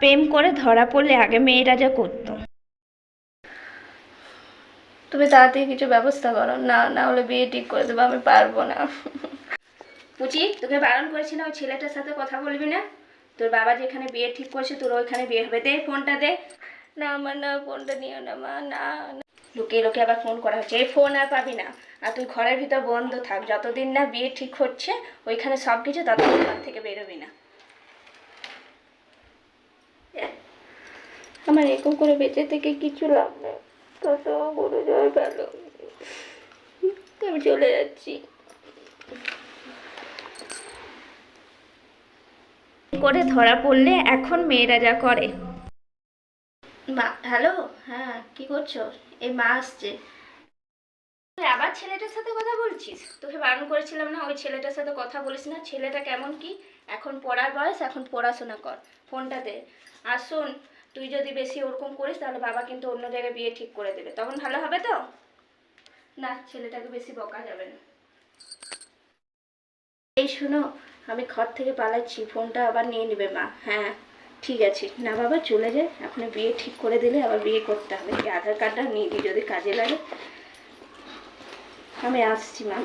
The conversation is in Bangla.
প্রেম করে ধরা পড়লে আগে মেয়েরা যা করতো। তুমি তাড়াতাড়ি কিছু ব্যবস্থা করো। না না হলে বিয়ে ঠিক করে দেবো আমি পারব না। পুচি তোকে বারণ করেছি না ওই ছেলেটার সাথে কথা বলবি না? তোর বাবা যেখানে বিয়ে ঠিক করছে তোর ওইখানে বিয়ে হবে। দে ফোনটা দে। না আমার না ফোনটা নিও না মা না না। লুকিয়ে লুকিয়ে আবার ফোন করা হচ্ছে। এই ফোন আর পাবি না। আর তুই ঘরের ভিতর বন্ধ থাক। যতদিন না বিয়ে ঠিক হচ্ছে ওইখানে সব কিছু ততদিন ঘর থেকে বেরোবি না। আমার এরকম করে বেঁচে থেকে কিছু লাভ নেই। কত বড় জয় পেল আমি চলে যাচ্ছি। করে ধরা পড়লে এখন মেয়েরা যা করে। মা হ্যালো? হ্যাঁ কি করছ? এই মা আসছে। তুই আবার ছেলেটার সাথে কথা বলছিস? তোকে বারণ করেছিলাম না ওই ছেলেটার সাথে কথা বলিস না। ছেলেটা কেমন কি? এখন পড়ার বয়স এখন পড়াশোনা কর। ফোনটা দে। আর শোন তুই যদি বেশি ওরকম করিস, তাহলে বাবা কিন্তু অন্য জায়গায় বিয়ে ঠিক করে দেবে। তখন ভালো হবে তো? না, ছেলেটাকে বেশি বকা যাবে না। এই শোনো, আমি ঘর থেকে পালাচ্ছি, ফোনটা আবার নিয়ে নেবে মা। হ্যাঁ ঠিক আছে। না বাবা, চলে যায় এখন বিয়ে ঠিক করে দিলে আবার বিয়ে করতে হবে। এই আধার কার্ডটা নিয়ে যদি কাজে লাগে। আমি আসছি মা।